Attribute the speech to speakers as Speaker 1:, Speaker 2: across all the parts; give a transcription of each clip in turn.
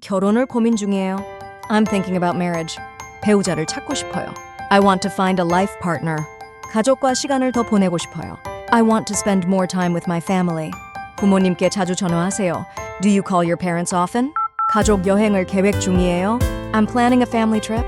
Speaker 1: 결혼을 고민 중이에요. I'm thinking about marriage. 배우자를 찾고 싶어요. I want to find a life partner. 가족과 시간을 더 보내고 싶어요. I want to spend more time with my family. 부모님께 자주 전화하세요. Do you call your parents often? 가족 여행을 계획 중이에요. I'm planning a family trip.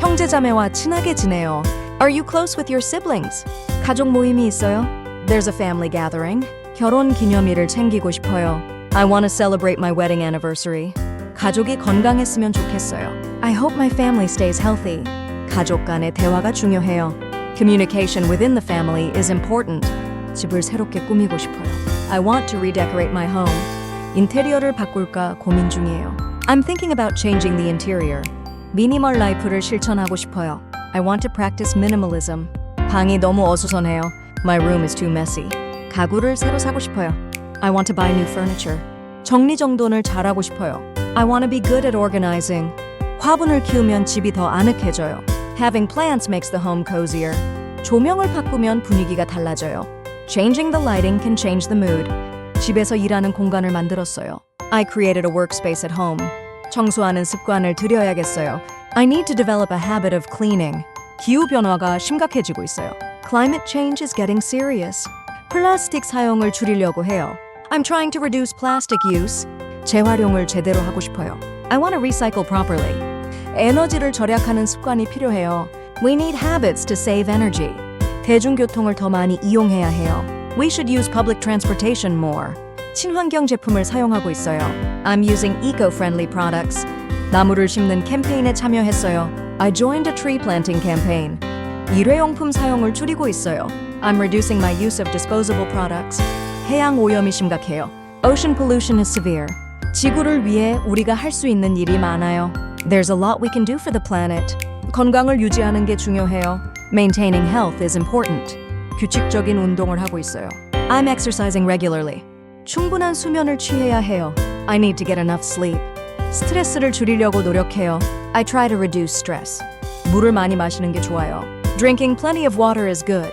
Speaker 1: 형제자매와 친하게 지내요. Are you close with your siblings? 가족 모임이 있어요. There's a family gathering. 결혼 기념일을 챙기고 싶어요. I want to celebrate my wedding anniversary. 가족이 건강했으면 좋겠어요. I hope my family stays healthy. 가족 간의 대화가 중요해요. Communication within the family is important. 집을 새롭게 꾸미고 싶어요. I want to redecorate my home. 인테리어를 바꿀까 고민 중이에요. I'm thinking about changing the interior. 미니멀 라이프를 실천하고 싶어요. I want to practice minimalism. 방이 너무 어수선해요. My room is too messy. 가구를 새로 사고 싶어요. I want to buy new furniture. 정리정돈을 잘하고 싶어요. I want to be good at organizing. 화분을 키우면 집이 더 아늑해져요. Having plants makes the home cozier. 조명을 바꾸면 분위기가 달라져요. Changing the lighting can change the mood. 집에서 일하는 공간을 만들었어요. I created a workspace at home. 청소하는 습관을 들여야겠어요. I need to develop a habit of cleaning. 기후 변화가 심각해지고 있어요. Climate change is getting serious. 플라스틱 사용을 줄이려고 해요. I'm trying to reduce plastic use. 재활용을 제대로 하고 싶어요. I want to recycle properly. 에너지를 절약하는 습관이 필요해요. We need habits to save energy. 대중교통을 더 많이 이용해야 해요. We should use public transportation more. 친환경 제품을 사용하고 있어요. I'm using eco-friendly products. 나무를 심는 캠페인에 참여했어요. I joined a tree planting campaign. 일회용품 사용을 줄이고 있어요. I'm reducing my use of disposable products. 해양 오염이 심각해요. Ocean pollution is severe. 지구를 위해 우리가 할 수 있는 일이 많아요. There's a lot we can do for the planet. 건강을 유지하는 게 중요해요. Maintaining health is important. 규칙적인 운동을 하고 있어요. I'm exercising regularly. 충분한 수면을 취해야 해요. I need to get enough sleep. 스트레스를 줄이려고 노력해요. I try to reduce stress. 물을 많이 마시는 게 좋아요. Drinking plenty of water is good.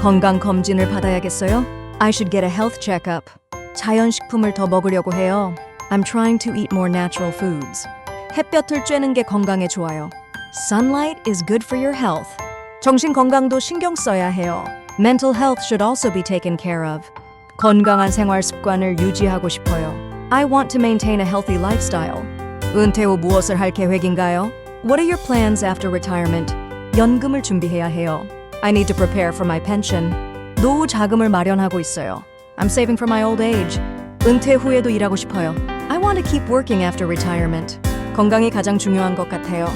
Speaker 1: 건강 검진을 받아야겠어요. I should get a health checkup. 자연 식품을 더 먹으려고 해요. I'm trying to eat more natural foods. 햇볕을 쬐는 게 건강에 좋아요. Sunlight is good for your health. 정신 건강도 신경 써야 해요. Mental health should also be taken care of. 건강한 생활 습관을 유지하고 싶어요. I want to maintain a healthy lifestyle. 은퇴 후 무엇을 할 계획인가요? What are your plans after retirement? 연금을 준비해야 해요. I need to prepare for my pension. 노후 자금을 마련하고 있어요. I'm saving for my old age. 은퇴 후에도 일하고 싶어요. I want to keep working after retirement. 건강이 가장 중요한 것 같아요.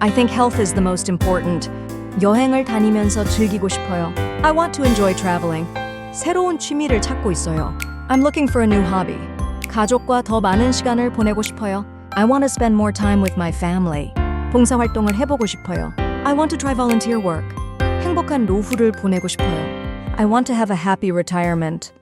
Speaker 1: I think health is the most important. 여행을 다니면서 즐기고 싶어요. I want to enjoy traveling. 새로운 취미를 찾고 있어요. I'm looking for a new hobby. 가족과 더 많은 시간을 보내고 싶어요. I want to spend more time with my family. 봉사활동을 해보고 싶어요. I want to try volunteer work. 행복한 노후를 보내고 싶어요. I want to have a happy retirement.